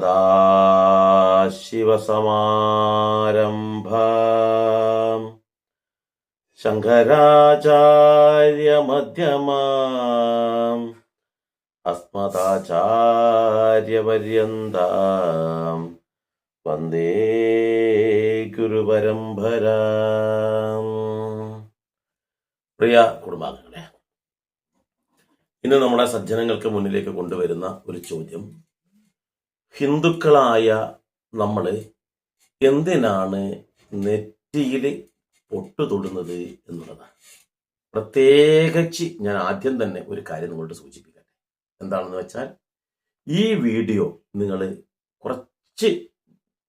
സദാശിവസമാരംഭ. ശങ്കരാചാര്യമധ്യമാം. അസ്മദാചാര്യപര്യന്താം. വന്ദേ ഗുരുപരമ്പര. പ്രിയ കുടുംബാംഗങ്ങളെ ഇന്ന് നമ്മുടെ സജ്ജനങ്ങൾക്ക് മുന്നിലേക്ക് കൊണ്ടുവരുന്ന ഒരു ചോദ്യം. ഹിന്ദുക്കളായ നമ്മൾ എന്തിനാണ് നെറ്റിയിൽ പൊട്ടു തൊടുന്നത് എന്നുള്ളതാണ്. പ്രത്യേകിച്ച് ഞാൻ ആദ്യം തന്നെ ഒരു കാര്യം നിങ്ങളോട് സൂചിപ്പിക്കട്ടെ. എന്താണെന്ന് വെച്ചാൽ ഈ വീഡിയോ നിങ്ങൾ കുറച്ച്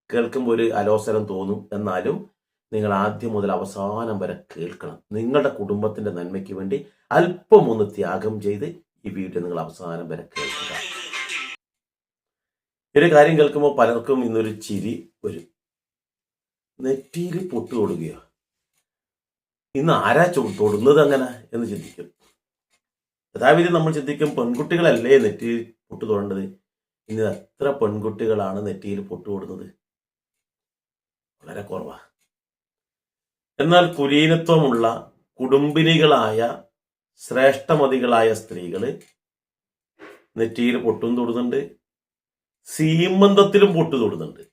കേൾക്കുമ്പോൾ ഒരു അലോസരം തോന്നും. എന്നാലും നിങ്ങൾ ആദ്യം മുതൽ അവസാനം വരെ കേൾക്കണം. നിങ്ങളുടെ കുടുംബത്തിന്റെ നന്മയ്ക്ക് വേണ്ടി അല്പം ഒന്ന് ത്യാഗം ചെയ്ത് ഈ വീഡിയോ നിങ്ങൾ അവസാനം വരെ കേൾക്കുക. ഒരു കാര്യം കേൾക്കുമ്പോൾ പലർക്കും ഇന്നൊരു ചിരി വരും. നെറ്റിയിൽ പൊട്ട് തൊടുകയോ. ഇന്ന് ആരാ തൊടുന്നത് അങ്ങനെ എന്ന് ചിന്തിക്കും. യഥാവിധി നമ്മൾ ചിന്തിക്കും പെൺകുട്ടികളല്ലേ നെറ്റിയിൽ പൊട്ട് തൊടേണ്ടത്? ഇന്ന് എത്ര പെൺകുട്ടികളാണ് നെറ്റിയിൽ പൊട്ട് തൊടുന്നത്? വളരെ കുറവാ. എന്നാൽ കുലീനത്വമുള്ള കുടുംബിനികളായ ശ്രേഷ്ഠമതികളായ സ്ത്രീകൾ നെറ്റിയിൽ പൊട്ടും തൊടുന്നുണ്ട്. സീമന്തത്തിലും പൊട്ടു തൊടുന്നുണ്ട്.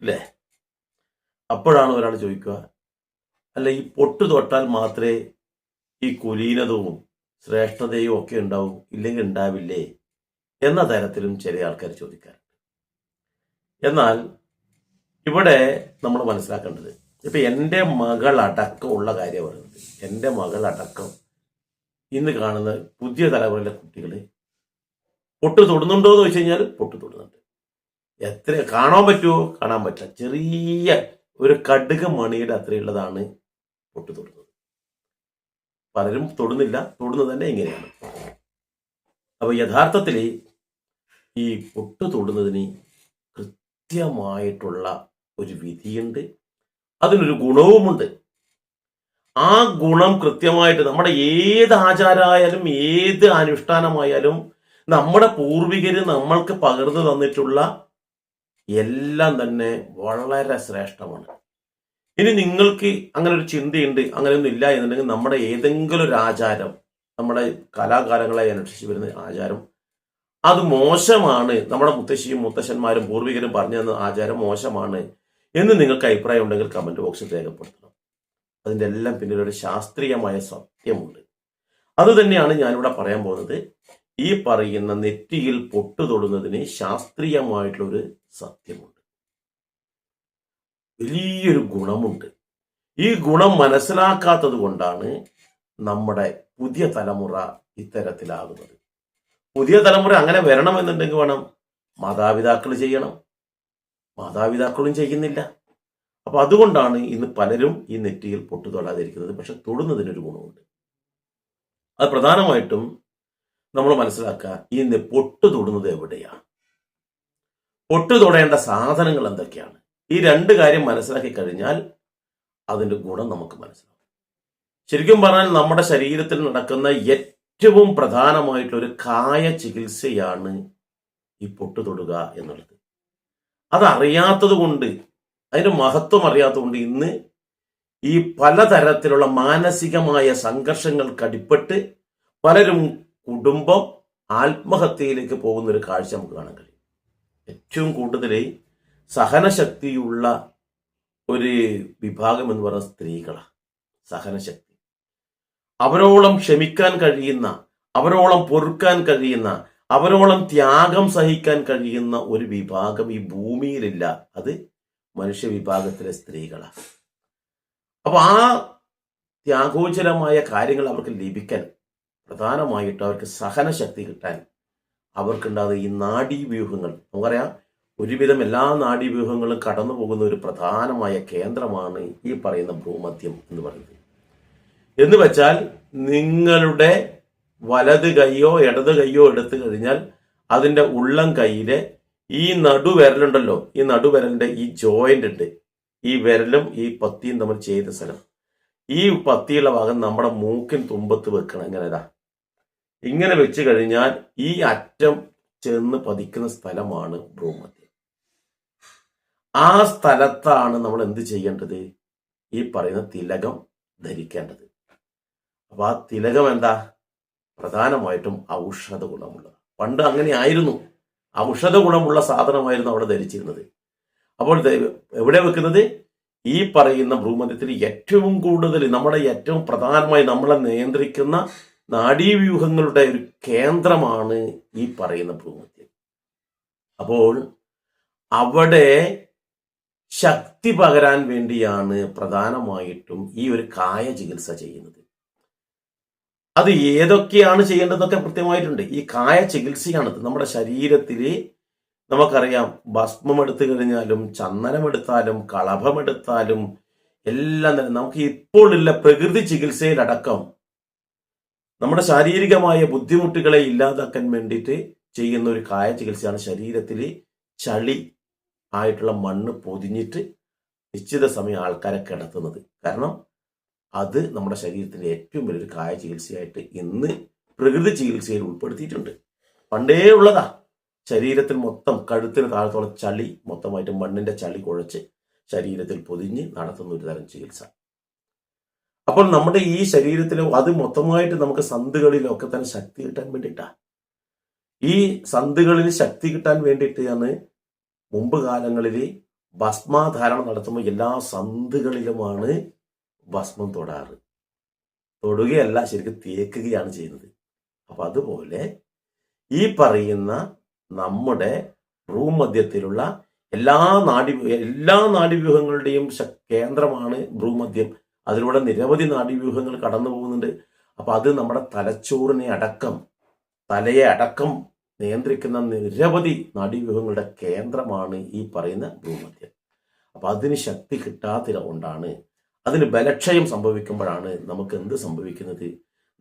അല്ലേ? അപ്പോഴാണ് ഒരാൾ ചോദിക്കുക അല്ല ഈ പൊട്ടു തൊട്ടാൽ മാത്രമേ ഈ കുലീനതവും ശ്രേഷ്ഠതയും ഒക്കെ ഉണ്ടാവും? ഇല്ലെങ്കിൽ ഉണ്ടാവില്ലേ? എന്ന തരത്തിലും ചില ആൾക്കാർ ചോദിക്കാറുണ്ട്. എന്നാൽ ഇവിടെ നമ്മൾ മനസ്സിലാക്കേണ്ടത് ഇപ്പൊ എന്റെ മകൾ അടക്കം ഉള്ള കാര്യം പറയുന്നത് എന്റെ മകൾ അടക്കം ഇന്ന് കാണുന്ന പുതിയ തലമുറയിലെ കുട്ടികൾ പൊട്ട് തൊടുന്നുണ്ടോ എന്ന് വെച്ച് കഴിഞ്ഞാൽ പൊട്ട് തൊടുന്നുണ്ട് എത്ര കാണാൻ പറ്റുമോ കാണാൻ പറ്റില്ല. ചെറിയ ഒരു കടുക മണിയുടെ അത്രയുള്ളതാണ് പൊട്ടി തൊടുന്നത്. പലരും തൊടുന്നില്ല. തൊടുന്നത് തന്നെ ഇങ്ങനെയാണ്. അപ്പൊ യഥാർത്ഥത്തിൽ ഈ പൊട്ടു തൊടുന്നതിന് കൃത്യമായിട്ടുള്ള ഒരു വിധിയുണ്ട്. അതിനൊരു ഗുണവുമുണ്ട്. ആ ഗുണം കൃത്യമായിട്ട് നമ്മുടെ ഏത് ആചാരമായാലും ഏത് അനുഷ്ഠാനമായാലും നമ്മുടെ പൂർവികര് നമ്മൾക്ക് പകർന്നു തന്നിട്ടുള്ള എല്ലാം തന്നെ വളരെ ശ്രേഷ്ഠമാണ്. ഇനി നിങ്ങൾക്ക് അങ്ങനെ ഒരു ചിന്തയുണ്ട് അങ്ങനെയൊന്നും ഇല്ല എന്നുണ്ടെങ്കിൽ നമ്മുടെ ഏതെങ്കിലും ഒരു ആചാരം നമ്മുടെ കലാകാലങ്ങളായി അനുഷ്ഠിച്ച് വരുന്ന ആചാരം അത് മോശമാണ്. നമ്മുടെ മുത്തശ്ശിയും മുത്തശ്ശന്മാരും പൂർവികരും പറഞ്ഞു തന്ന ആചാരം മോശമാണ് എന്ന് നിങ്ങൾക്ക് അഭിപ്രായം ഉണ്ടെങ്കിൽ കമന്റ് ബോക്സിൽ രേഖപ്പെടുത്തണം. അതിന്റെ എല്ലാം പിന്നിലൊരു ശാസ്ത്രീയമായ സത്യമുണ്ട്. അത് തന്നെയാണ് ഞാനിവിടെ പറയാൻ പോകുന്നത്. ഈ പറയുന്ന നെറ്റിയിൽ പൊട്ടു തൊടുന്നതിന് ശാസ്ത്രീയമായിട്ടുള്ളൊരു സത്യമുണ്ട്. വലിയൊരു ഗുണമുണ്ട്. ഈ ഗുണം മനസ്സിലാക്കാത്തത് കൊണ്ടാണ് നമ്മുടെ പുതിയ തലമുറ ഇത്തരത്തിലാകുന്നത്. പുതിയ തലമുറ അങ്ങനെ വരണമെന്നുണ്ടെങ്കിൽ വേണം. മാതാപിതാക്കൾ ചെയ്യണം. മാതാപിതാക്കളും ചെയ്യുന്നില്ല. അപ്പൊ അതുകൊണ്ടാണ് ഇന്ന് പലരും ഈ നെറ്റിയിൽ പൊട്ടു തൊടാതിരിക്കുന്നത് പക്ഷെ തൊടുന്നതിനൊരു ഗുണമുണ്ട്. അത് പ്രധാനമായിട്ടും നമ്മൾ മനസ്സിലാക്കുക ഈ പൊട്ടു തൊടുന്നത് എവിടെയാണ്? പൊട്ടു തൊടേണ്ട സാധനങ്ങൾ എന്തൊക്കെയാണ്? ഈ രണ്ട് കാര്യം മനസ്സിലാക്കി കഴിഞ്ഞാൽ അതിന്റെ ഗുണം നമുക്ക് മനസ്സിലാവും. ശരിക്കും പറഞ്ഞാൽ നമ്മുടെ ശരീരത്തിൽ നടക്കുന്ന ഏറ്റവും പ്രധാനമായിട്ടുള്ള ഒരു കായ ചികിത്സയാണ് ഈ പൊട്ടു തൊടുക എന്നുള്ളത്. അതറിയാത്തത് കൊണ്ട് അതിന്റെ മഹത്വം അറിയാത്തത് കൊണ്ട് ഇന്ന് ഈ പലതരത്തിലുള്ള മാനസികമായ സംഘർഷങ്ങൾക്ക് അടിപ്പെട്ട് പലരും കുടുംബം ആത്മഹത്യയിലേക്ക് പോകുന്ന ഒരു കാഴ്ച നമുക്ക് കാണാൻ കഴിയും. ഏറ്റവും കൂടുതൽ സഹനശക്തിയുള്ള ഒരു വിഭാഗം എന്ന് പറയുന്ന സ്ത്രീകളാണ് സഹനശക്തി. അവരോളം ക്ഷമിക്കാൻ കഴിയുന്ന അവരോളം പൊറുക്കാൻ കഴിയുന്ന അവരോളം ത്യാഗം സഹിക്കാൻ കഴിയുന്ന ഒരു വിഭാഗം ഈ ഭൂമിയിലില്ല. അത് മനുഷ്യ വിഭാഗത്തിലെ സ്ത്രീകളാണ് അപ്പൊ ആ ത്യാഗോചരമായ കാര്യങ്ങൾ അവർക്ക് ലഭിക്കാൻ പ്രധാനമായിട്ട് അവർക്ക് സഹനശക്തി കിട്ടാൻ അവർക്കുണ്ടാകുന്ന ഈ നാഡീവ്യൂഹങ്ങൾ. നമുക്കറിയാം ഒരുവിധം എല്ലാ നാഡീവ്യൂഹങ്ങളും കടന്നു പോകുന്ന ഒരു പ്രധാനമായ കേന്ദ്രമാണ് ഈ പറയുന്ന ഭൂമധ്യം എന്ന് പറയുന്നത്. എന്ന് വെച്ചാൽ നിങ്ങളുടെ വലത് കൈയോ ഇടത് കൈയോ എടുത്തു കഴിഞ്ഞാൽ അതിന്റെ ഉള്ളം കൈയിലെ ഈ നടുവിരലുണ്ടല്ലോ ഈ നടുവിരലിന്റെ ഈ ജോയിന്റ് ഉണ്ട്. ഈ വിരലും ഈ പത്തിയും തമ്മിൽ ചെയ്ത സ്ഥലം. ഈ പത്തിയുള്ള ഭാഗം നമ്മുടെ മൂക്കിൻ തുമ്പത്ത് വെക്കണം. ഇങ്ങനെ ഇങ്ങനെ വെച്ച് കഴിഞ്ഞാൽ ഈ അറ്റം ചെന്ന് പതിക്കുന്ന സ്ഥലമാണ് ഭ്രൂമധ്യം. ആ സ്ഥലത്താണ് നമ്മൾ എന്ത് ചെയ്യേണ്ടത്? ഈ പറയുന്ന തിലകം ധരിക്കേണ്ടത്. അപ്പൊ ആ തിലകം എന്താ? പ്രധാനമായിട്ടും ഔഷധ ഗുണമുള്ളത് പണ്ട് അങ്ങനെ ആയിരുന്നു. ഔഷധ ഗുണമുള്ള സാധനമായിരുന്നു അവിടെ ധരിച്ചിരുന്നത്. അപ്പോൾ എവിടെ വെക്കുന്നത്? ഈ പറയുന്ന ഭ്രൂമധ്യത്തിൽ ഏറ്റവും കൂടുതൽ നമ്മുടെ ഏറ്റവും പ്രധാനമായി നമ്മളെ നിയന്ത്രിക്കുന്ന നാഡീവ്യൂഹങ്ങളുടെ ഒരു കേന്ദ്രമാണ് ഈ പറയുന്ന ഭ്രൂമധ്യം അപ്പോൾ അവിടെ ശക്തി പകരാൻ വേണ്ടിയാണ് പ്രധാനമായിട്ടും ഈ ഒരു കായ ചികിത്സ ചെയ്യുന്നത്. അത് ഏതൊക്കെയാണ് ചെയ്യേണ്ടതൊക്കെ കൃത്യമായിട്ടുണ്ട്. ഈ കായ ചികിത്സയാണ് നമ്മുടെ ശരീരത്തിൽ നമുക്കറിയാം ഭസ്മം എടുത്തു കഴിഞ്ഞാലും ചന്ദനം എടുത്താലും കളഭം എടുത്താലും എല്ലാം തന്നെ നമുക്ക് ഇപ്പോഴുള്ള പ്രകൃതി ചികിത്സയിലടക്കം നമ്മുടെ ശാരീരികമായ ബുദ്ധിമുട്ടുകളെ ഇല്ലാതാക്കാൻ വേണ്ടിയിട്ട് ചെയ്യുന്ന ഒരു കായ ചികിത്സയാണ് ശരീരത്തിൽ ചളി ആയിട്ടുള്ള മണ്ണ് പൊതിഞ്ഞിട്ട് നിശ്ചിത സമയം ആൾക്കാരെ കിടത്തുന്നത്. കാരണം അത് നമ്മുടെ ശരീരത്തിന്റെ ഏറ്റവും വലിയൊരു കായ ചികിത്സയായിട്ട് ഇന്ന് പ്രകൃതി ചികിത്സയിൽ ഉൾപ്പെടുത്തിയിട്ടുണ്ട്. പണ്ടേ ഉള്ളതാ. ശരീരത്തിൽ മൊത്തം കഴുത്തിന് താഴത്തോളം ചളി മൊത്തമായിട്ട് മണ്ണിന്റെ ചളി കുഴച്ച് ശരീരത്തിൽ പൊതിഞ്ഞ് നടത്തുന്ന ഒരു തരം ചികിത്സ. അപ്പോൾ നമ്മുടെ ഈ ശരീരത്തിൽ അത് മൊത്തമായിട്ട് നമുക്ക് സന്ധികളിലൊക്കെ തന്നെ ശക്തി കിട്ടാൻ വേണ്ടിയിട്ടാണ് ഈ സന്ധികളിൽ ശക്തി കിട്ടാൻ വേണ്ടിയിട്ടാണ് മുമ്പ് കാലങ്ങളിൽ ഭസ്മാധാരണം നടത്തുമ്പോൾ എല്ലാ സന്ധികളിലുമാണ് ഭസ്മം തൊടാറ്. തൊടുകയല്ല ശരിക്കും തേക്കുകയാണ് ചെയ്യുന്നത്. അപ്പൊ അതുപോലെ ഈ പറയുന്ന നമ്മുടെ റൂം മധ്യത്തിലുള്ള എല്ലാ നാഡി എല്ലാ നാഡീവ്യൂഹങ്ങളുടെയും കേന്ദ്രമാണ് ഭ്രൂമധ്യം. അതിലൂടെ നിരവധി നാഡീവ്യൂഹങ്ങൾ കടന്നു പോകുന്നുണ്ട്. അപ്പൊ അത് നമ്മുടെ തലച്ചോറിനെ അടക്കം തലയെ അടക്കം നിയന്ത്രിക്കുന്ന നിരവധി നാഡീവ്യൂഹങ്ങളുടെ കേന്ദ്രമാണ് ഈ പറയുന്ന ഭൂമധ്യം. അപ്പൊ അതിന് ശക്തി കിട്ടാത്തിര കൊണ്ടാണ് അതിന് ബലക്ഷയം സംഭവിക്കുമ്പോഴാണ് നമുക്ക് എന്ത് സംഭവിക്കുന്നത്?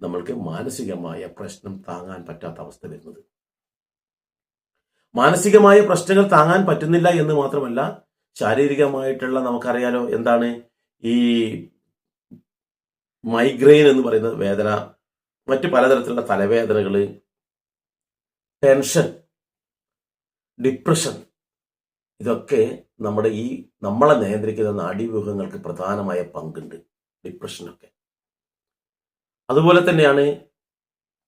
നമ്മൾക്ക് മാനസികമായ പ്രശ്നം താങ്ങാൻ പറ്റാത്ത അവസ്ഥ വരുന്നത്. മാനസികമായ പ്രശ്നങ്ങൾ താങ്ങാൻ പറ്റുന്നില്ല എന്ന് മാത്രമല്ല ശാരീരികമായിട്ടുള്ള നമുക്കറിയാലോ എന്താണ്? ഈ മൈഗ്രെയിൻ എന്ന് പറയുന്ന വേദന മറ്റു പലതരത്തിലുള്ള തലവേദനകൾ ടെൻഷൻ ഡിപ്രഷൻ ഇതൊക്കെ നമ്മുടെ ഈ നമ്മളെ നിയന്ത്രിക്കുന്ന നാഡീവ്യൂഹങ്ങൾക്ക് പ്രധാനമായ പങ്കുണ്ട്. ഡിപ്രഷനൊക്കെ അതുപോലെ തന്നെയാണ്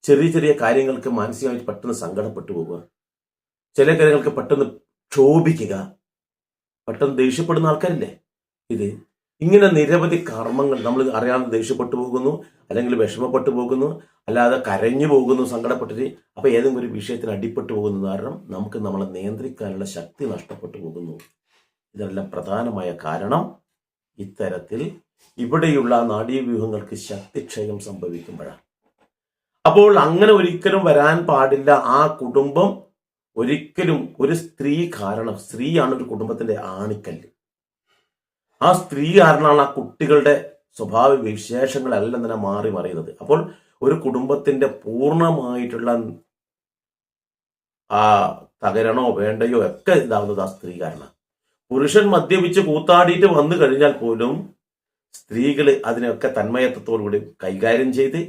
ചെറിയ ചെറിയ കാര്യങ്ങൾക്ക് മാനസികമായിട്ട് പെട്ടെന്ന് സങ്കടപ്പെട്ടു പോവുക ചില കാര്യങ്ങൾക്ക് പെട്ടെന്ന് ക്ഷോഭിക്കുക പെട്ടെന്ന് ദേഷ്യപ്പെടുന്ന ആൾക്കാരില്ലേ? ഇത് ഇങ്ങനെ നിരവധി കർമ്മങ്ങൾ നമ്മൾ അറിയാതെ ദേഷ്യപ്പെട്ടു പോകുന്നു അല്ലെങ്കിൽ വിഷമപ്പെട്ടു പോകുന്നു അല്ലാതെ കരഞ്ഞു പോകുന്നു സങ്കടപ്പെട്ടിട്ട്. അപ്പൊ ഏതെങ്കിലും ഒരു വിഷയത്തിന് അടിപ്പെട്ടു പോകുന്നു കാരണം നമുക്ക് നമ്മളെ നിയന്ത്രിക്കാനുള്ള ശക്തി നഷ്ടപ്പെട്ടു പോകുന്നു. ഇതെല്ലാം പ്രധാനമായ കാരണം. ഇത്തരത്തിൽ ഇവിടെയുള്ള നാഡീവ്യൂഹങ്ങൾക്ക് ശക്തിക്ഷയം സംഭവിക്കുമ്പോഴാണ്. അപ്പോൾ അങ്ങനെ ഒരിക്കലും വരാൻ പാടില്ല ആ കുടുംബം. ഒരിക്കലും ഒരു സ്ത്രീ കാരണം സ്ത്രീയാണ് ഒരു കുടുംബത്തിന്റെ ആണിക്കല്ല്. ആ സ്ത്രീ കാരണമാണ് ആ കുട്ടികളുടെ സ്വഭാവ വിശേഷങ്ങളെല്ലാം തന്നെ മാറി മറിയുന്നത്. അപ്പോൾ ഒരു കുടുംബത്തിന്റെ പൂർണമായിട്ടുള്ള ആ തകരണോ വേണ്ടയോ ഒക്കെ ഇതാവുന്നത് ആ സ്ത്രീ കാരണം പുരുഷൻ മദ്യപിച്ച് കൂത്താടിയിട്ട് വന്നു കഴിഞ്ഞാൽ പോലും സ്ത്രീകൾ അതിനെയൊക്കെ തന്മയത്വത്തോടുകൂടി കൈകാര്യം ചെയ്ത്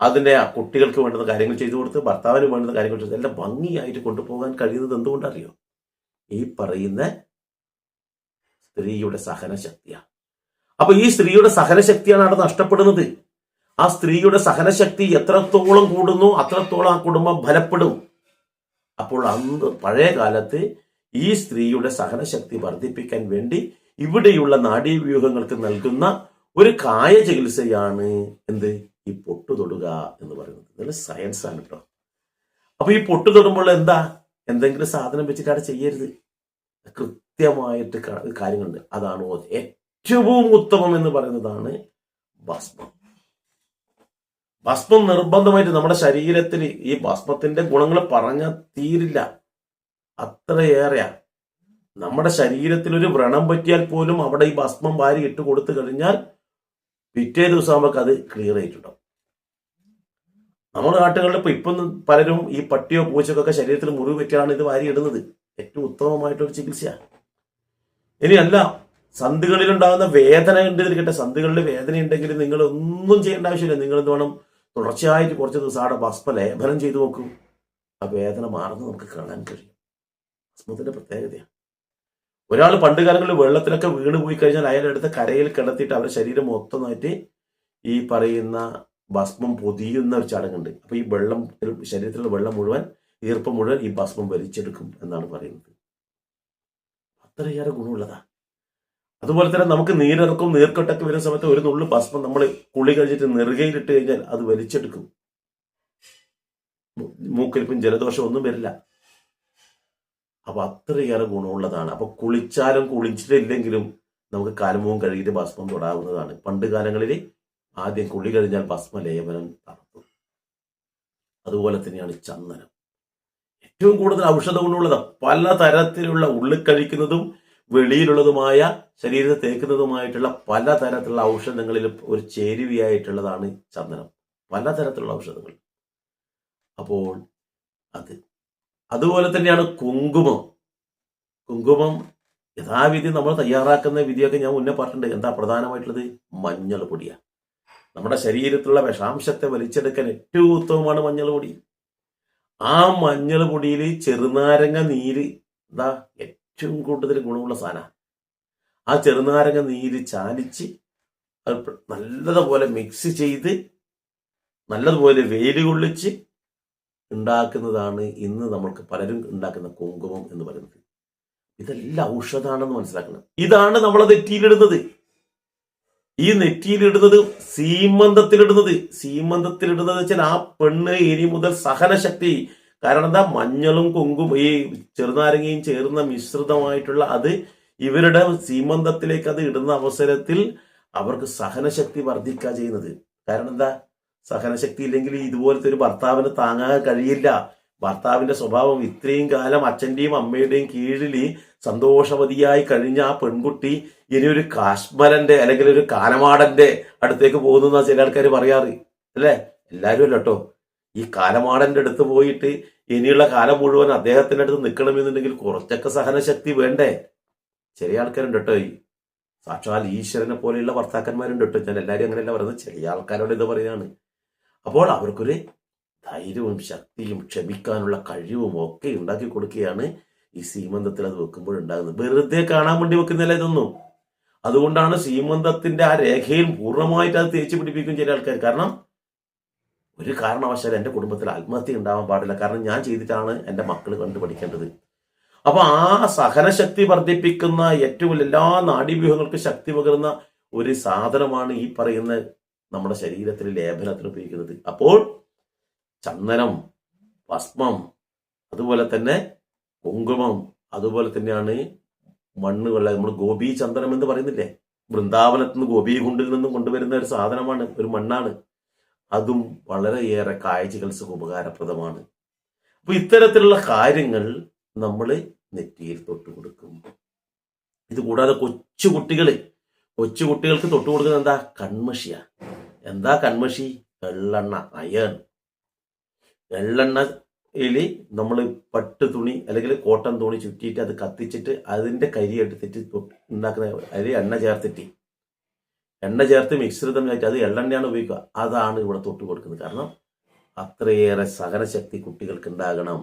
അതിന്റെ ആ കുട്ടികൾക്ക് വേണ്ടുന്ന കാര്യങ്ങൾ ചെയ്തു കൊടുത്ത് ഭർത്താവിന് വേണ്ടുന്ന കാര്യങ്ങൾ ചെയ്ത് എല്ലാം ഭംഗിയായിട്ട് കൊണ്ടുപോകാൻ കഴിയുന്നത് എന്തുകൊണ്ടറിയോ? ഈ പറയുന്ന സ്ത്രീയുടെ സഹനശക്തിയാണ്. അപ്പൊ ഈ സ്ത്രീയുടെ സഹനശക്തിയാണ് അവിടെ നഷ്ടപ്പെടുന്നത്. ആ സ്ത്രീയുടെ സഹനശക്തി എത്രത്തോളം കൂടുന്നു അത്രത്തോളം ആ കുടുംബം ഫലപ്പെടും. അപ്പോൾ അന്ന് പഴയ കാലത്ത് ഈ സ്ത്രീയുടെ സഹനശക്തി വർദ്ധിപ്പിക്കാൻ വേണ്ടി ഇവിടെയുള്ള നാഡീവ്യൂഹങ്ങൾക്ക് നൽകുന്ന ഒരു കായ ചികിത്സയാണ് എന്ത്? ഈ പൊട്ടു തൊടുക എന്ന് പറയുന്നത്. നല്ല സയൻസ് ആണ് കേട്ടോ അപ്പൊ ഈ പൊട്ടു തൊടുമ്പോൾ എന്താ? എന്തെങ്കിലും സാധനം വെച്ചിട്ട് അവിടെ ചെയ്യരുത്. കൃത്യമായിട്ട് കാര്യങ്ങളുണ്ട്. അതാണ് ഏറ്റവും ഉത്തമം എന്ന് പറയുന്നതാണ് ഭസ്മം. ഭസ്മം നിർബന്ധമായിട്ട് നമ്മുടെ ശരീരത്തിൽ ഈ ഭസ്മത്തിന്റെ ഗുണങ്ങൾ പറഞ്ഞാൽ തീരില്ല. അത്രയേറെയാ. നമ്മുടെ ശരീരത്തിൽ ഒരു വ്രണം പറ്റിയാൽ പോലും അവിടെ ഈ ഭസ്മം വാരി ഇട്ട് കൊടുത്തു കഴിഞ്ഞാൽ പിറ്റേ ദിവസം നമുക്ക് അത് ക്ലിയർ ആയിട്ടുണ്ടാവും. നമ്മുടെ നാട്ടുകളിൽ ഇപ്പൊ ഇപ്പം പലരും ഈ പട്ടിയോ പൂച്ചക്കൊക്കെ ശരീരത്തിൽ മുറിവ് പറ്റിയാണ് ഇത് വാരി ഇടുന്നത്. ഏറ്റവും ഉത്തമമായിട്ടൊരു ചികിത്സയാണ് ഇനി അല്ല സന്ധികളിൽ ഉണ്ടാകുന്ന വേദന ഉണ്ട് ഇരിക്കട്ടെ സന്ധികളിൽ വേദന ഉണ്ടെങ്കിൽ നിങ്ങൾ ഒന്നും ചെയ്യേണ്ട ആവശ്യമില്ല. നിങ്ങൾ എന്ത് വേണം? തുടർച്ചയായിട്ട് കുറച്ച് ദിവസം അവിടെ ഭസ്മ ലേപനം ചെയ്തു നോക്കൂ. ആ വേദന മാറുന്നത് നമുക്ക് കാണാൻ കഴിയും. ഭസ്മത്തിന്റെ പ്രത്യേകതയാണ്. ഒരാൾ പണ്ട് കാലങ്ങളിൽ വെള്ളത്തിലൊക്കെ വീണ് പോയി കഴിഞ്ഞാൽ അയാളെടുത്ത് കരയിൽ കിടത്തിയിട്ട് അവരുടെ ശരീരം മൊത്തമായിട്ട് ഈ പറയുന്ന ഭസ്മം പൊതിയുന്ന ഒരു ചടങ്ങുണ്ട്. അപ്പൊ ഈ വെള്ളം ശരീരത്തിലുള്ള വെള്ളം മുഴുവൻ ഈർപ്പം മുഴുവൻ ഈ ഭസ്മം വലിച്ചെടുക്കും എന്നാണ് പറയുന്നത്. അത്രയേറെ ഗുണമുള്ളതാ അതുപോലെ തന്നെ നമുക്ക് നീരിറക്കും നീർക്കെട്ടൊക്കെ വരുന്ന സമയത്ത് ഒരു നുള്ളു ഭസ്മം നമ്മൾ കുളി കഴിച്ചിട്ട് നെറുകയിലിട്ട് കഴിഞ്ഞാൽ അത് വലിച്ചെടുക്കും. മൂക്കൊലിപ്പും ജലദോഷം ഒന്നും വരില്ല. അപ്പൊ അത്രയേറെ ഗുണമുള്ളതാണ്. അപ്പൊ കുളിച്ചാലും കുളിച്ചിട്ടില്ലെങ്കിലും നമുക്ക് കാലമുഖം കഴുകിയിട്ട് ഭസ്മം തൊടാവുന്നതാണ്. പണ്ട് കാലങ്ങളിൽ ആദ്യം കുളി കഴിഞ്ഞാൽ ഭസ്മ ലേപനം നടത്തും. അതുപോലെ തന്നെയാണ് ചന്ദനം. ഏറ്റവും കൂടുതൽ ഔഷധ ഗുണമുള്ളത് പല തരത്തിലുള്ള ഉള്ളിൽ കഴിക്കുന്നതും വെളിയിലുള്ളതുമായ ശരീരത്തെ തേക്കുന്നതുമായിട്ടുള്ള പല തരത്തിലുള്ള ഔഷധങ്ങളിൽ ഒരു ചേരുവയായിട്ടുള്ളതാണ് ചന്ദനം. പലതരത്തിലുള്ള ഔഷധങ്ങൾ. അപ്പോൾ അത്. അതുപോലെ തന്നെയാണ് കുങ്കുമം. കുങ്കുമം യഥാവിധി നമ്മൾ തയ്യാറാക്കുന്ന വിധിയൊക്കെ ഞാൻ മുന്നേ പറഞ്ഞിട്ടുണ്ട്. എന്താ പ്രധാനമായിട്ടുള്ളത്? മഞ്ഞൾ പൊടിയാണ്. നമ്മുടെ ശരീരത്തിലുള്ള വിഷാംശത്തെ വലിച്ചെടുക്കാൻ ഏറ്റവും ഉത്തമമാണ് മഞ്ഞൾ പൊടി. ആ മഞ്ഞൾ പൊടിയിൽ ചെറുനാരങ്ങ നീര് ഇതാ ഏറ്റവും കൂടുതൽ ഗുണമുള്ള സാധനമാണ് ആ ചെറുനാരങ്ങ നീര് ചാലിച്ച് അത് നല്ലതുപോലെ മിക്സ് ചെയ്ത് നല്ലതുപോലെ വെയിൽ കൊള്ളിച്ച് ഉണ്ടാക്കുന്നതാണ് ഇന്ന് നമ്മൾക്ക് പലരും ഉണ്ടാക്കുന്ന കുങ്കുമം എന്ന് പറയുന്നത്. ഇതെല്ലാം ഔഷധമാണെന്ന് മനസ്സിലാക്കണം. ഇതാണ് നമ്മൾ നെറ്റിയിലിടുന്നത് ഈ നെറ്റിയിലിടുന്നത് സീമന്തത്തിലിടുന്നത്. സീമന്തത്തിലിടുന്നത് വെച്ചാൽ ആ പെണ്ണ് ഇനി മുതൽ സഹനശക്തി. കാരണം എന്താ? മഞ്ഞളും കുങ്കും ഈ ചെറുനാരങ്ങയും ചേർന്ന മിശ്രിതമായിട്ടുള്ള അത് ഇവരുടെ സീമന്തത്തിലേക്ക് അത് ഇടുന്ന അവസരത്തിൽ അവർക്ക് സഹനശക്തി വർദ്ധിക്കുക ചെയ്യുന്നത്. കാരണം എന്താ? സഹനശക്തി ഇല്ലെങ്കിൽ ഇതുപോലത്തെ ഒരു ഭർത്താവിന് താങ്ങാൻ കഴിയില്ല. ഭർത്താവിന്റെ സ്വഭാവം ഇത്രയും കാലം അച്ഛന്റെയും അമ്മയുടെയും കീഴിൽ സന്തോഷവതിയായി കഴിഞ്ഞ ആ പെൺകുട്ടി ഇനി ഒരു കാശ്മരന്റെ അല്ലെങ്കിൽ ഒരു കാനമാടന്റെ അടുത്തേക്ക് പോകുന്നു ചില ആൾക്കാർ പറയാറ്. അല്ലേ? എല്ലാവരും അല്ല കേട്ടോ ഈ കാലമാടന്റെ അടുത്ത് പോയിട്ട് ഇനിയുള്ള കാലം മുഴുവൻ അദ്ദേഹത്തിന്റെ അടുത്ത് നിൽക്കണമെന്നുണ്ടെങ്കിൽ കുറച്ചൊക്കെ സഹനശക്തി വേണ്ടേ? ചെറിയ ആൾക്കാരുണ്ട് കേട്ടോ ഈ. സാക്ഷാൽ ഈശ്വരനെ പോലെയുള്ള ഭർത്താക്കന്മാരുണ്ട് കേട്ടോ ഞാൻ എല്ലാവരും അങ്ങനെയല്ല പറയുന്നത്. ചെറിയ ആൾക്കാരോട് ഇത് പറയുകയാണ് അപ്പോൾ അവർക്കൊരു ധൈര്യവും ശക്തിയും ക്ഷമിക്കാനുള്ള കഴിവും ഒക്കെ ഉണ്ടാക്കി കൊടുക്കുകയാണ് ഈ സീമന്തത്തിൽ അത് വെക്കുമ്പോൾ ഉണ്ടാകുന്നത് വെറുതെ കാണാൻ വേണ്ടി വെക്കുന്നില്ല ഇതൊന്നും. അതുകൊണ്ടാണ് സീമന്തത്തിന്റെ ആ രേഖയിൽ പൂർണമായിട്ട് അത് തേച്ച് പിടിപ്പിക്കും ചില ആൾക്കാർ. കാരണം ഒരു കാരണവശാലും എന്റെ കുടുംബത്തിൽ ആത്മഹത്യ ഉണ്ടാവാൻ പാടില്ല. കാരണം ഞാൻ ചെയ്തിട്ടാണ് എന്റെ മക്കൾ കണ്ടു പഠിക്കേണ്ടത്. അപ്പൊ ആ സഹനശക്തി വർദ്ധിപ്പിക്കുന്ന ഏറ്റവും എല്ലാ നാഡീവ്യൂഹങ്ങൾക്കും ശക്തി പകരുന്ന ഒരു സാധനമാണ് ഈ പറയുന്ന നമ്മുടെ ശരീരത്തിൽ ലേപനത്തിന് ഉപയോഗിക്കുന്നത്. അപ്പോൾ ചന്ദനം ഭസ്മം അതുപോലെ തന്നെ കുങ്കുമം അതുപോലെ തന്നെയാണ് മണ്ണുകളെ. നമ്മൾ ഗോപി ചന്ദനം എന്ന് പറയുന്നില്ലേ? വൃന്ദാവനത്തിൽ നിന്ന് ഗോപി കുണ്ടിൽ നിന്നും കൊണ്ടുവരുന്ന ഒരു സാധനമാണ് ഒരു മണ്ണാണ്. അതും വളരെയേറെ കായ ചികിത്സക്ക് ഉപകാരപ്രദമാണ്. അപ്പൊ ഇത്തരത്തിലുള്ള കാര്യങ്ങൾ നമ്മൾ നെറ്റിയിൽ തൊട്ട് കൊടുക്കും. ഇത് കൂടാതെ കൊച്ചു കുട്ടികൾ കൊച്ചു കുട്ടികൾക്ക് തൊട്ട് കൊടുക്കുന്നത് എന്താ? കൺമഷിയാ. എന്താ കൺമഷി? വെള്ളെണ്ണ അയൺ. എള്ളെണ്ണയിൽ നമ്മൾ പട്ട് തുണി അല്ലെങ്കിൽ കോട്ടൺ തുണി ചുറ്റിയിട്ട് അത് കത്തിച്ചിട്ട് അതിന്റെ കരി എടുത്തിട്ട് തൊട്ട് ഉണ്ടാക്കുന്ന അതിൽ എണ്ണ ചേർത്തിട്ട്. എണ്ണ ചേർത്ത് മിശ്രിതമായിട്ട് അത് എള്ളെണ്ണയാണ് ഉപയോഗിക്കുക. അതാണ് ഇവിടെ തൊട്ട് കൊടുക്കുന്നത്. കാരണം അത്രയേറെ സഹനശക്തി കുട്ടികൾക്ക് ഉണ്ടാകണം.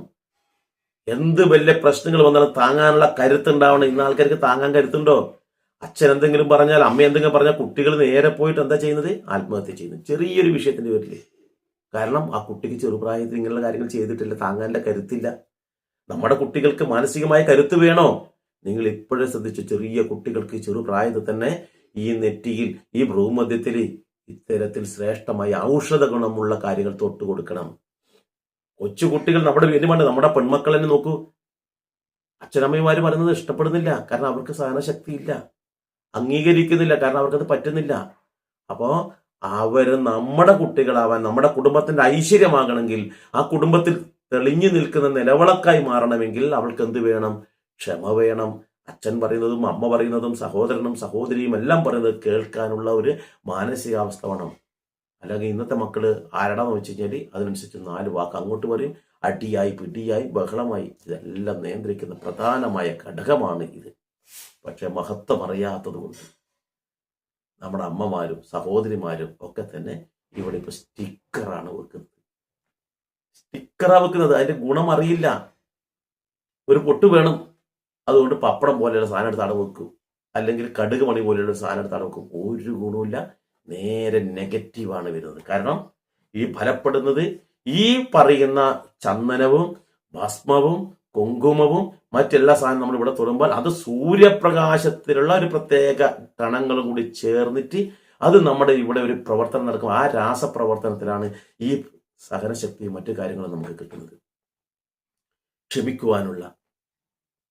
എന്ത് വലിയ പ്രശ്നങ്ങൾ വന്നാലും താങ്ങാനുള്ള കരുത്തുണ്ടാവണം ഇന്ന് ആൾക്കാർക്ക് താങ്ങാൻ കരുത്തുണ്ടോ? അച്ഛൻ എന്തെങ്കിലും പറഞ്ഞാൽ അമ്മ എന്തെങ്കിലും പറഞ്ഞാൽ കുട്ടികൾ നേരെ പോയിട്ട് എന്താ ചെയ്യുന്നത്? ആത്മഹത്യ ചെയ്യുന്നത് ചെറിയൊരു വിഷയത്തിന്റെ പേരിൽ കാരണം ആ കുട്ടിക്ക് ചെറുപ്രായത്തിൽ ഇങ്ങനെയുള്ള കാര്യങ്ങൾ ചെയ്തിട്ടില്ല താങ്ങാന്റെ കരുത്തില്ല. നമ്മുടെ കുട്ടികൾക്ക് മാനസികമായ കരുത്ത് വേണോ? നിങ്ങൾ ഇപ്പോഴേ ശ്രദ്ധിച്ചു ചെറിയ കുട്ടികൾക്ക് ചെറുപ്രായത്തിൽ തന്നെ ഈ നെറ്റിയിൽ ഈ ഭ്രൂമധ്യത്തിൽ ഇത്തരത്തിൽ ശ്രേഷ്ഠമായ ഔഷധ ഗുണമുള്ള കാര്യങ്ങൾ തൊട്ട് കൊടുക്കണം. കൊച്ചു കുട്ടികൾ നമ്മുടെ വീടുമാണ് നമ്മുടെ പെൺമക്കൾ തന്നെ നോക്കൂ. അച്ഛനമ്മമാര് പറയുന്നത് ഇഷ്ടപ്പെടുന്നില്ല. കാരണം അവർക്ക് സഹനശക്തിയില്ല. അംഗീകരിക്കുന്നില്ല. കാരണം അവർക്കത് പറ്റുന്നില്ല. അപ്പോ അവർ നമ്മുടെ കുട്ടികളാവാൻ നമ്മുടെ കുടുംബത്തിന്റെ ഐശ്വര്യമാകണമെങ്കിൽ ആ കുടുംബത്തിൽ തെളിഞ്ഞു നിൽക്കുന്ന നിലവിളക്കായി മാറണമെങ്കിൽ അവൾക്ക് എന്ത് വേണം? ക്ഷമ വേണം. അച്ഛൻ പറയുന്നതും അമ്മ പറയുന്നതും സഹോദരനും സഹോദരിയും എല്ലാം പറയുന്നത് കേൾക്കാനുള്ള ഒരു മാനസികാവസ്ഥ വേണം. അല്ലെങ്കിൽ ഇന്നത്തെ മക്കൾ ആരടാന്ന് വെച്ച് കഴിഞ്ഞാൽ അതിനനുസരിച്ച് നാല് വാക്ക് അങ്ങോട്ട് പറയും. അടിയായി പിടിയായി ബഹളമായി. ഇതെല്ലാം നിയന്ത്രിക്കുന്ന പ്രധാനമായ ഘടകമാണ് ഇത്. പക്ഷെ മഹത്വം അറിയാത്തത് കൊണ്ട് നമ്മുടെ അമ്മമാരും സഹോദരിമാരും ഒക്കെ തന്നെ ഇവിടെ ഇപ്പൊ സ്റ്റിക്കറാണ് വെക്കുന്നത്. സ്റ്റിക്കറാ വെക്കുന്നത്. അതിന്റെ ഗുണം അറിയില്ല. ഒരു പൊട്ട് വേണം. അതുകൊണ്ട് പപ്പടം പോലെയുള്ള സാധനം എടുത്താണ് വെക്കും. അല്ലെങ്കിൽ കടുക് മണി പോലെയുള്ള സാധനം എടുത്താണ് വെക്കും. ഒരു ഗുണവുമില്ല. നേരെ നെഗറ്റീവാണ് വരുന്നത്. കാരണം ഈ ഫലപ്പെടുന്നത് ഈ പറയുന്ന ചന്ദനവും ഭസ്മവും കുങ്കുമവും മറ്റെല്ലാ സാധനം നമ്മൾ ഇവിടെ തൊടുമ്പോൾ അത് സൂര്യപ്രകാശത്തിലുള്ള ഒരു പ്രത്യേക കണങ്ങൾ കൂടി ചേർന്നിട്ട് അത് നമ്മുടെ ഇവിടെ ഒരു പ്രവർത്തനം നടക്കും. ആ രാസപ്രവർത്തനത്തിലാണ് ഈ സഹനശക്തിയും മറ്റു കാര്യങ്ങളും നമുക്ക് കിട്ടുന്നത്. ക്ഷമിക്കുവാനുള്ള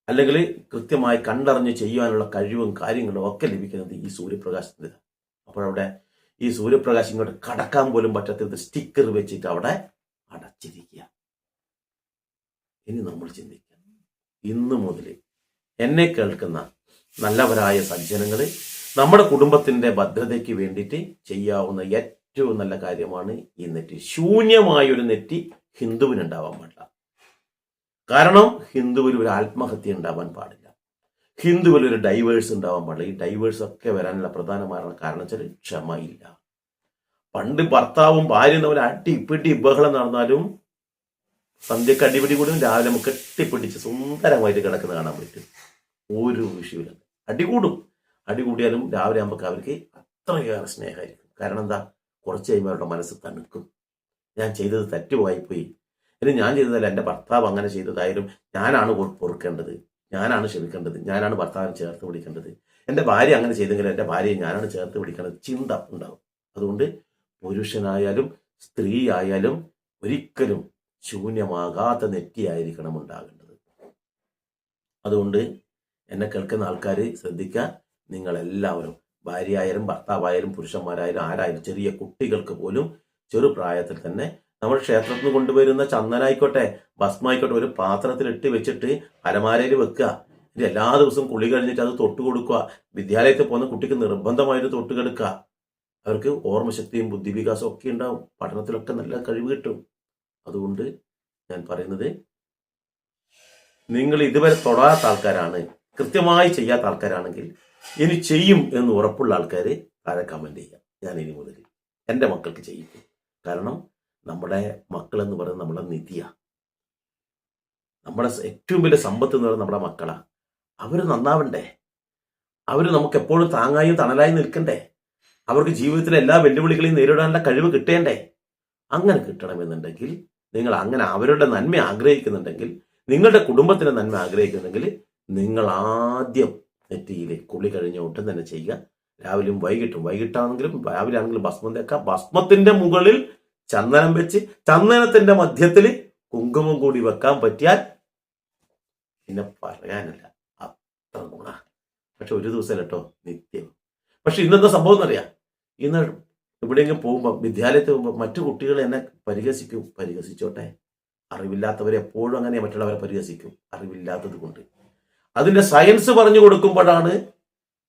അല്ലെങ്കിൽ കൃത്യമായി കണ്ടറിഞ്ഞ് ചെയ്യുവാനുള്ള കഴിവും കാര്യങ്ങളും ഒക്കെ ലഭിക്കുന്നത് ഈ സൂര്യപ്രകാശത്തിലാണ് അപ്പോഴവിടെ ഈ സൂര്യപ്രകാശം ഇങ്ങോട്ട് കടക്കാൻ പോലും പറ്റാത്ത സ്റ്റിക്കർ വെച്ചിട്ട് അവിടെ അടച്ചിരിക്കുക. ഇനി നമ്മൾ ചിന്തിക്കാം. ഇന്നു മുതൽ എന്നെ കേൾക്കുന്ന നല്ലവരായ സജ്ജനങ്ങളെ നമ്മുടെ കുടുംബത്തിന്റെ ഭദ്രതയ്ക്ക് വേണ്ടിയിട്ട് ചെയ്യാവുന്ന ഏറ്റവും നല്ല കാര്യമാണ് ഈ നെറ്റി. ശൂന്യമായൊരു നെറ്റി ഹിന്ദുവിന് ഉണ്ടാവാൻ പാടില്ല. കാരണം ഹിന്ദുവിൽ ഒരു ആത്മഹത്യ ഉണ്ടാവാൻ പാടില്ല. ഹിന്ദുവിൽ ഒരു ഡൈവേഴ്സ് ഉണ്ടാവാൻ പാടില്ല. ഈ ഡൈവേഴ്സ് ഒക്കെ വരാനുള്ള പ്രധാനമായ കാരണം വെച്ചാൽ ക്ഷമയില്ല. പണ്ട് ഭർത്താവും ഭാര്യയും തമ്മിൽ അടി ഇപ്പിട്ടി ബഹളം നടന്നാലും സന്ധ്യക്ക് അടിപിടി കൂടും രാവിലെ നമുക്ക് കെട്ടിപ്പിടിച്ച് സുന്ദരമായിട്ട് കിടക്കുന്ന കാണാൻ പറ്റും. ഒരു വിഷയമില്ല അടികൂടും അടി കൂടിയാലും രാവിലെ ആകുമ്പോൾ അവർക്ക് അത്രയേറെ സ്നേഹമായിരിക്കും. കാരണം എന്താ? കുറച്ച് കഴിയുമ്പോൾ അവരുടെ മനസ്സ് തണുക്കും. ഞാൻ ചെയ്തത് തെറ്റുപോയിപ്പോയി. ഇനി ഞാൻ ചെയ്തതല്ല എന്റെ ഭർത്താവ് അങ്ങനെ ചെയ്തതായാലും ഞാനാണ് പൊറുക്കേണ്ടത്. ഞാനാണ് ക്ഷമിക്കേണ്ടത്. ഞാനാണ് ഭർത്താവിനെ ചേർത്ത് പിടിക്കേണ്ടത്. എന്റെ ഭാര്യ അങ്ങനെ ചെയ്തെങ്കിൽ എന്റെ ഭാര്യയെ ഞാനാണ് ചേർത്ത് പിടിക്കേണ്ടത്. ചിന്ത ഉണ്ടാവും. അതുകൊണ്ട് പുരുഷനായാലും സ്ത്രീ ആയാലും ഒരിക്കലും ശൂന്യമാകാത്ത നെറ്റിയായിരിക്കണം ഉണ്ടാകേണ്ടത് അതുകൊണ്ട് എന്നെ കേൾക്കുന്ന ആൾക്കാർ ശ്രദ്ധിക്കുക. നിങ്ങളെല്ലാവരും ഭാര്യയായാലും ഭർത്താവായാലും പുരുഷന്മാരായാലും ആരായാലും ചെറിയ കുട്ടികൾക്ക് പോലും ചെറുപ്രായത്തിൽ തന്നെ നമ്മൾ ക്ഷേത്രത്തിൽ നിന്ന് കൊണ്ടുവരുന്ന ചന്ദനായിക്കോട്ടെ ഭസ്മായിക്കോട്ടെ ഒരു പാത്രത്തിൽ ഇട്ട് വെച്ചിട്ട് അലമാരയിൽ വെക്കുക. ഇത് എല്ലാ ദിവസവും കുളി കഴിഞ്ഞിട്ട് അത് തൊട്ട് കൊടുക്കുക. വിദ്യാലയത്തിൽ പോകുന്ന കുട്ടിക്ക് നിർബന്ധമായിട്ട് തൊട്ട് കെടുക്കുക. അവർക്ക് ഓർമ്മശക്തിയും ബുദ്ധിവികാസവും ഒക്കെ ഉണ്ടാവും. പഠനത്തിലൊക്കെ നല്ല കഴിവ് കിട്ടും. അതുകൊണ്ട് ഞാൻ പറയുന്നത് നിങ്ങൾ ഇതുവരെ തൊടാത്ത ആൾക്കാരാണ് കൃത്യമായി ചെയ്യാത്ത ആൾക്കാരാണെങ്കിൽ ഇനി ചെയ്യും എന്ന് ഉറപ്പുള്ള ആൾക്കാർ താഴെ കമന്റ് ചെയ്യാം ഞാൻ ഇനി മുതൽ എന്റെ മക്കൾക്ക് ചെയ്യിക്കും. കാരണം നമ്മുടെ മക്കൾ എന്ന് പറയുന്നത് നമ്മുടെ നിധിയാണ് നമ്മുടെ ഏറ്റവും വലിയ സമ്പത്ത് എന്ന് പറയുന്നത് നമ്മുടെ മക്കളാണ് അവർ നന്നാവണ്ടേ? അവർ നമുക്ക് എപ്പോഴും താങ്ങായും തണലായും നിൽക്കണ്ടേ? അവർക്ക് ജീവിതത്തിലെ എല്ലാ വെല്ലുവിളികളെയും നേരിടാനുള്ള കഴിവ് കിട്ടേണ്ടേ? അങ്ങനെ കിട്ടണമെന്നുണ്ടെങ്കിൽ നിങ്ങൾ അങ്ങനെ അവരുടെ നന്മ ആഗ്രഹിക്കുന്നുണ്ടെങ്കിൽ നിങ്ങളുടെ കുടുംബത്തിന്റെ നന്മ ആഗ്രഹിക്കുന്നുണ്ടെങ്കിൽ നിങ്ങൾ ആദ്യം നെറ്റിയിൽ കുളി കഴിഞ്ഞ ഒട്ടും തന്നെ ചെയ്യുക. രാവിലെയും വൈകിട്ടും വൈകിട്ടാണെങ്കിലും രാവിലെ ആണെങ്കിലും ഭസ്മം തേക്കുക. ഭസ്മത്തിന്റെ മുകളിൽ ചന്ദനം വെച്ച് ചന്ദനത്തിന്റെ മധ്യത്തിൽ കുങ്കുമം കൂടി വെക്കാൻ പറ്റിയാൽ പിന്നെ പറയാനില്ല. അത്ര ഗുണ പക്ഷെ ഒരു ദിവസം കേട്ടോ നിത്യം. പക്ഷെ ഇന്നെന്താ സംഭവം എന്നറിയാം? ഇന്ന് എവിടെയെങ്കിലും പോകുമ്പോൾ വിദ്യാലയത്തിൽ പോകുമ്പോൾ മറ്റു കുട്ടികൾ എന്നെ പരിഹസിക്കും പരിഹസിച്ചോട്ടെ. അറിവില്ലാത്തവരെ എപ്പോഴും അങ്ങനെ മറ്റുള്ളവരെ പരിഹസിക്കും. അറിവില്ലാത്തത് കൊണ്ട്. അതിന്റെ സയൻസ് പറഞ്ഞു കൊടുക്കുമ്പോഴാണ്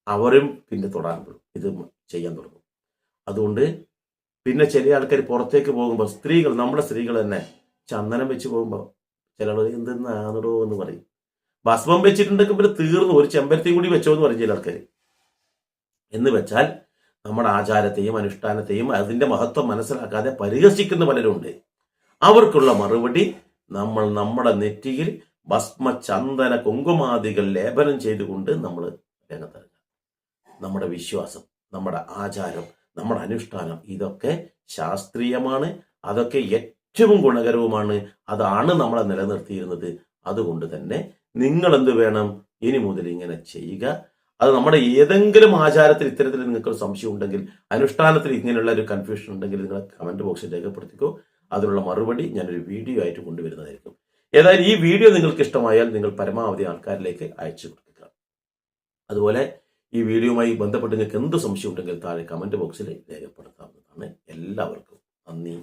അവരും പിന്നെ തൊടാൻ തുടങ്ങും. ഇത് ചെയ്യാൻ തുടങ്ങും. അതുകൊണ്ട് പിന്നെ ചില ആൾക്കാർ പുറത്തേക്ക് പോകുമ്പോൾ സ്ത്രീകൾ നമ്മുടെ സ്ത്രീകൾ തന്നെ ചന്ദനം വെച്ച് പോകുമ്പോൾ ചില എന്തെന്നാണോ എന്ന് പറയും. ഭസ്മം വെച്ചിട്ടുണ്ടെങ്കിൽ പിന്നെ തീർന്നു. ഒരു ചെമ്പരത്തിയും കൂടി വെച്ചോ എന്ന് പറയും ചില ആൾക്കാർ എന്ന് വെച്ചാൽ നമ്മുടെ ആചാരത്തെയും അനുഷ്ഠാനത്തെയും അതിന്റെ മഹത്വം മനസ്സിലാക്കാതെ പരിഹസിക്കുന്ന പലരുണ്ട്. അവർക്കുള്ള മറുപടി നമ്മൾ നമ്മുടെ നെറ്റിയിൽ ഭസ്മ ചന്ദന കുങ്കുമാദികൾ ലേപനം ചെയ്തുകൊണ്ട് നമ്മൾ രംഗത്തിറങ്ങുക. നമ്മുടെ വിശ്വാസം നമ്മുടെ ആചാരം നമ്മുടെ അനുഷ്ഠാനം ഇതൊക്കെ ശാസ്ത്രീയമാണ്. അതൊക്കെ ഏറ്റവും ഗുണകരവുമാണ്. അതാണ് നമ്മളെ നിലനിർത്തിയിരുന്നത്. അതുകൊണ്ട് തന്നെ നിങ്ങൾ എന്ത് വേണം? ഇനി മുതൽ ഇങ്ങനെ ചെയ്യുക. അത് നമ്മുടെ ഏതെങ്കിലും ആചാരത്തിൽ ഇത്തരത്തിൽ നിങ്ങൾക്കൊരു സംശയം ഉണ്ടെങ്കിൽ അനുഷ്ഠാനത്തിൽ ഇങ്ങനെയുള്ള ഒരു കൺഫ്യൂഷൻ ഉണ്ടെങ്കിൽ നിങ്ങൾ കമന്റ് ബോക്സിൽ രേഖപ്പെടുത്തിക്കോ. അതിനുള്ള മറുപടി ഞാനൊരു വീഡിയോ ആയിട്ട് കൊണ്ടുവരുന്നതായിരിക്കും. ഏതായാലും ഈ വീഡിയോ നിങ്ങൾക്ക് ഇഷ്ടമായാൽ നിങ്ങൾ പരമാവധി ആൾക്കാരിലേക്ക് അയച്ചു കൊടുക്കുക. അതുപോലെ ഈ വീഡിയോയുമായി ബന്ധപ്പെട്ട് നിങ്ങൾക്ക് എന്ത് സംശയം ഉണ്ടെങ്കിൽ താഴെ കമന്റ് ബോക്സിൽ രേഖപ്പെടുത്താവുന്നതാണ്. എല്ലാവർക്കും നന്ദി.